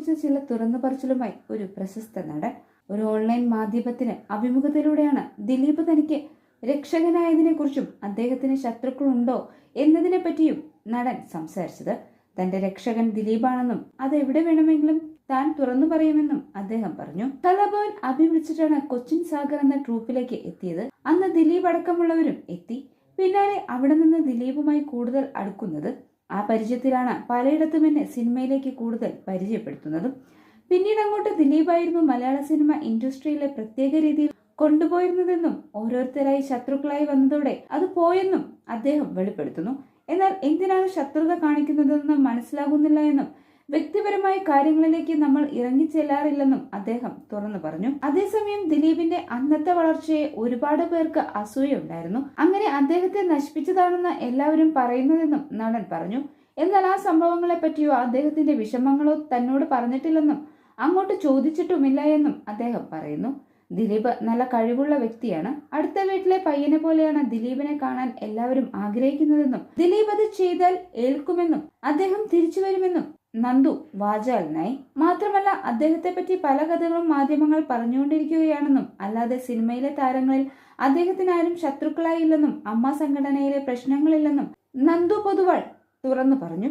കുറിച്ച് ചില തുറന്നു പറച്ചിലുമായി ഒരു പ്രശസ്ത നടൻ ഒരു ഓൺലൈൻ മാധ്യമത്തിന് അഭിമുഖത്തിലൂടെയാണ് ദിലീപ് തനിക്ക് രക്ഷകനായതിനെ കുറിച്ചും അദ്ദേഹത്തിന് ശത്രുക്കളുണ്ടോ എന്നതിനെ പറ്റിയും നടൻ സംസാരിച്ചത്. തന്റെ രക്ഷകൻ ദിലീപാണെന്നും അത് എവിടെ വേണമെങ്കിലും താൻ തുറന്നു പറയുമെന്നും അദ്ദേഹം പറഞ്ഞു. കലാഭവൻ അഭിവിളിച്ചിട്ടാണ് കൊച്ചിൻ സാഗർ എന്ന ട്രൂപ്പിലേക്ക് എത്തിയത്. അന്ന് ദിലീപ് അടക്കമുള്ളവരും എത്തി. പിന്നാലെ അവിടെ നിന്ന് ദിലീപുമായി കൂടുതൽ അടുക്കുന്നത് ആ പരിചയത്തിലാണ് പലയിടത്തും എന്നെ സിനിമയിലേക്ക് കൂടുതൽ പരിചയപ്പെടുത്തുന്നതും. പിന്നീട് അങ്ങോട്ട് ദിലീപായിരുന്നു മലയാള സിനിമ ഇൻഡസ്ട്രിയിലെ പ്രത്യേക രീതിയിൽ കൊണ്ടുപോയിരുന്നതെന്നും ഓരോരുത്തരായി ശത്രുക്കളായി വന്നതോടെ അത് പോയെന്നും അദ്ദേഹം വെളിപ്പെടുത്തുന്നു. എന്നാൽ എന്തിനാണ് ശത്രുത കാണിക്കുന്നതെന്ന് മനസ്സിലാകുന്നില്ല എന്നും വ്യക്തിപരമായ കാര്യങ്ങളിലേക്ക് നമ്മൾ ഇറങ്ങിച്ചെല്ലാറില്ലെന്നും അദ്ദേഹം തുറന്നു പറഞ്ഞു. അതേസമയം ദിലീപിന്റെ അന്നത്തെ വളർച്ചയെ ഒരുപാട് പേർക്ക് അസൂയ ഉണ്ടായിരുന്നു. അങ്ങനെ അദ്ദേഹത്തെ നശിപ്പിച്ചതാണെന്ന് എല്ലാവരും പറയുന്നതെന്നും നടൻ പറഞ്ഞു. എന്നാൽ ആ സംഭവങ്ങളെ പറ്റിയോ അദ്ദേഹത്തിന്റെ വിഷമങ്ങളോ തന്നോട് പറഞ്ഞിട്ടില്ലെന്നും അങ്ങോട്ട് ചോദിച്ചിട്ടുമില്ല എന്നും അദ്ദേഹം പറയുന്നു. ദിലീപ് നല്ല കഴിവുള്ള വ്യക്തിയാണ്. അടുത്ത വീട്ടിലെ പയ്യനെ പോലെയാണ് ദിലീപിനെ കാണാൻ എല്ലാവരും ആഗ്രഹിക്കുന്നതെന്നും ദിലീപ് അത് ചെയ്താൽ ഏൽക്കുമെന്നും അദ്ദേഹം തിരിച്ചു വരുമെന്നും നന്ദു വാചാലനായി. മാത്രമല്ല അദ്ദേഹത്തെ പറ്റി പല കഥകളും മാധ്യമങ്ങൾ പറഞ്ഞുകൊണ്ടിരിക്കുകയാണെന്നും അല്ലാതെ സിനിമയിലെ താരങ്ങളിൽ അദ്ദേഹത്തിന് ആരും ശത്രുക്കളായില്ലെന്നും അമ്മ സംഘടനയിലെ പ്രശ്നങ്ങളില്ലെന്നും നന്ദു പൊതുവാൾ തുറന്നു പറഞ്ഞു.